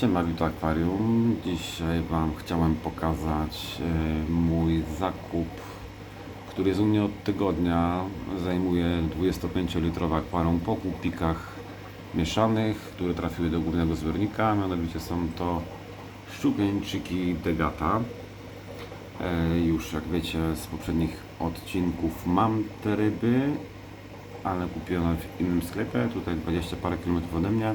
Siema, Wito Akwarium. Dzisiaj Wam chciałem pokazać e, mój zakup, który jest u mnie od tygodnia. Zajmuje 25-litrowe akwarium po kupikach mieszanych, które trafiły do górnego zbiornika. Mianowicie są to szczupieńczyki Degata. E, Już jak wiecie z poprzednich odcinków mam te ryby, ale kupiłem je w innym sklepie, tutaj 20 parę kilometrów ode mnie.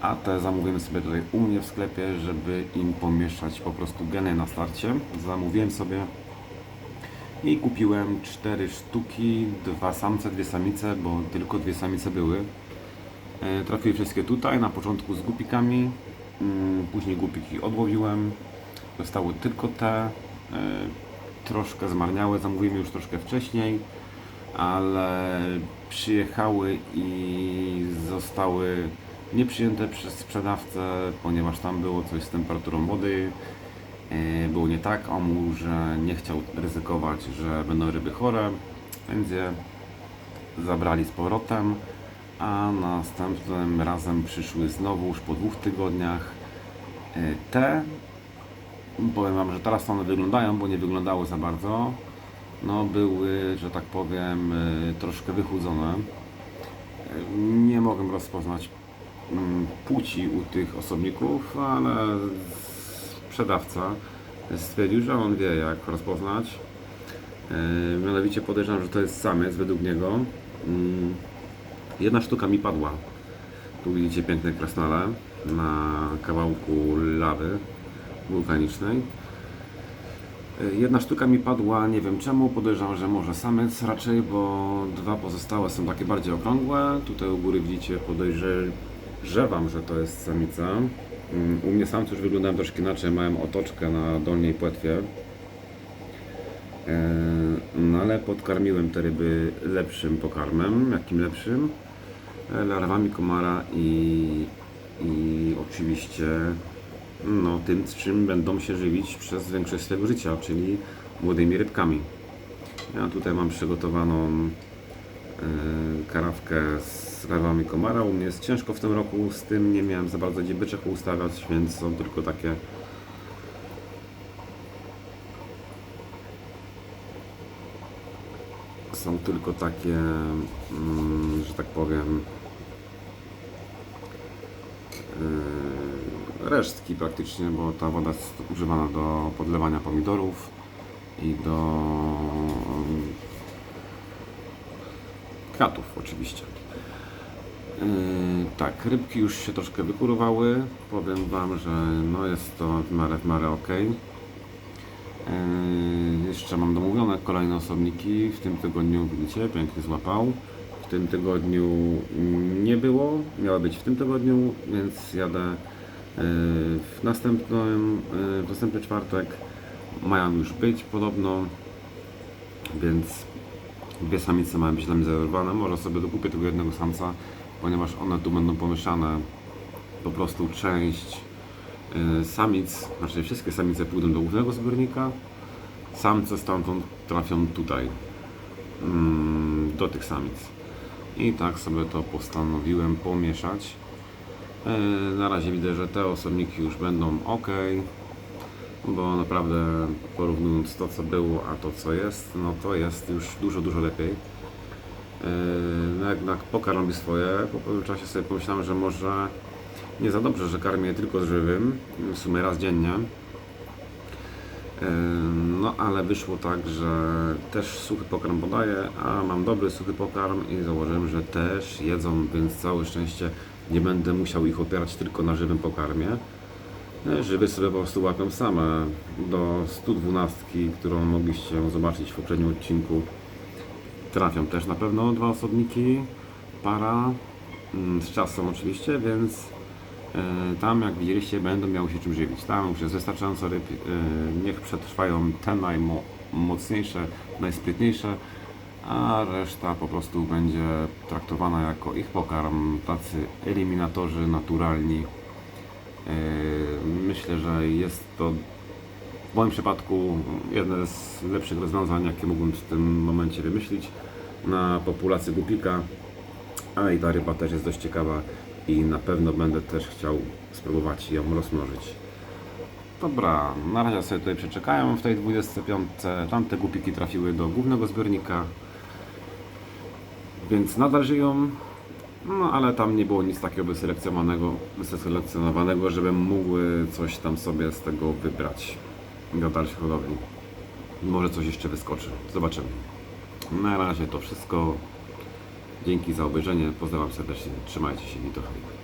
A te zamówimy sobie tutaj u mnie w sklepie, żeby im pomieszać po prostu geny na starcie. Zamówiłem sobie i kupiłem cztery sztuki, dwa samce, dwie samice, bo tylko dwie samice były. E, Trafiły wszystkie tutaj, na początku z gupikami, mm, później gupiki odłowiłem. Zostały tylko te, e, troszkę zmarniałe, zamówiłem już troszkę wcześniej, ale przyjechały i zostały nieprzyjęte przez sprzedawcę, ponieważ tam było coś z temperaturą wody. E, Było nie tak, on mówił, że nie chciał ryzykować, że będą ryby chore, więc je zabrali z powrotem, a następnym razem przyszły znowu już po dwóch tygodniach e, te. Powiem Wam, że teraz one wyglądają, bo nie wyglądały za bardzo. No były, że tak powiem, e, troszkę wychudzone. Nie mogłem rozpoznać płci u tych osobników, ale sprzedawca stwierdził, że on wie jak rozpoznać. E, Mianowicie podejrzewam, że to jest samiec według niego. Mm, Jedna sztuka mi padła. Tu widzicie piękne krasnale na kawałku lawy wulkanicznej. E, Jedna sztuka mi padła, nie wiem czemu, podejrzewam, że może samiec raczej, bo dwa pozostałe są takie bardziej okrągłe. Tutaj u góry widzicie, podejrzewam, że to jest samica. Mm, U mnie samce już wyglądają troszkę inaczej, mają otoczkę na dolniej płetwie. E, No ale podkarmiłem te ryby lepszym pokarmem. Jakim lepszym? E, Larwami komara i, i oczywiście no, tym, z czym będą się żywić przez większość swojego życia, czyli młodymi rybkami. Ja tutaj mam przygotowaną karawkę z larwami komara. U mnie jest ciężko w tym roku z tym, nie miałem za bardzo gdzie ustawiać, więc są tylko takie są tylko takie, mm, że tak powiem, yy, resztki praktycznie, bo ta woda jest używana do podlewania pomidorów i do kwiatów oczywiście. Yy, tak, rybki już się troszkę wykurowały. Powiem Wam, że no jest to w miarę, w miarę ok. Yy, Jeszcze mam domówione kolejne osobniki. W tym tygodniu, widzicie, pięknie złapał. W tym tygodniu nie było. Miała być w tym tygodniu, więc jadę yy, w następnym, yy, w następny czwartek. Mają już być podobno, więc dwie samice mają być dla mnie zarezerwowane. Może sobie dokupię tego jednego samca, ponieważ one tu będą pomieszane. Po prostu część y, samic, znaczy wszystkie samice pójdą do głównego zbiornika, samce stamtąd trafią tutaj, mm, do tych samic. I tak sobie to postanowiłem pomieszać. Y, Na razie widzę, że te osobniki już będą ok, bo naprawdę porównując to co było, a to co jest, no to jest już dużo, dużo lepiej. Yy, No jednak pokarm robi swoje. Po pewnym czasie sobie pomyślałem, że może nie za dobrze, że karmię tylko z żywym, w sumie raz dziennie. Yy, No ale wyszło tak, że też suchy pokarm podaję, a mam dobry suchy pokarm i założyłem, że też jedzą, więc całe szczęście nie będę musiał ich opierać tylko na żywym pokarmie. Yy, Żywy sobie po prostu łapią same. Do 112, którą mogliście zobaczyć w poprzednim odcinku, trafią też na pewno dwa osobniki, para, mm, z czasem oczywiście, więc e, tam jak widzieliście będą miały się czym żywić. Tam już jest wystarczająco ryb, e, niech przetrwają te najmocniejsze, najsprytniejsze, a reszta po prostu będzie traktowana jako ich pokarm, tacy eliminatorzy naturalni. E, Myślę, że jest to w moim przypadku jedne z lepszych rozwiązań, jakie mógłbym w tym momencie wymyślić na populację głupika. A i ta ryba też jest dość ciekawa i na pewno będę też chciał spróbować ją rozmnożyć. Dobra, na razie sobie tutaj przeczekają w tej 25. Tamte głupiki trafiły do głównego zbiornika, więc nadal żyją. No ale tam nie było nic takiego wyselekcjonowanego, wyselekcjonowanego, żebym mógł coś tam sobie z tego wybrać do dalszych hodowli. Może coś jeszcze wyskoczy. Zobaczymy. Na razie to wszystko. Dzięki za obejrzenie. Pozdrawiam serdecznie. Trzymajcie się. Witochaj.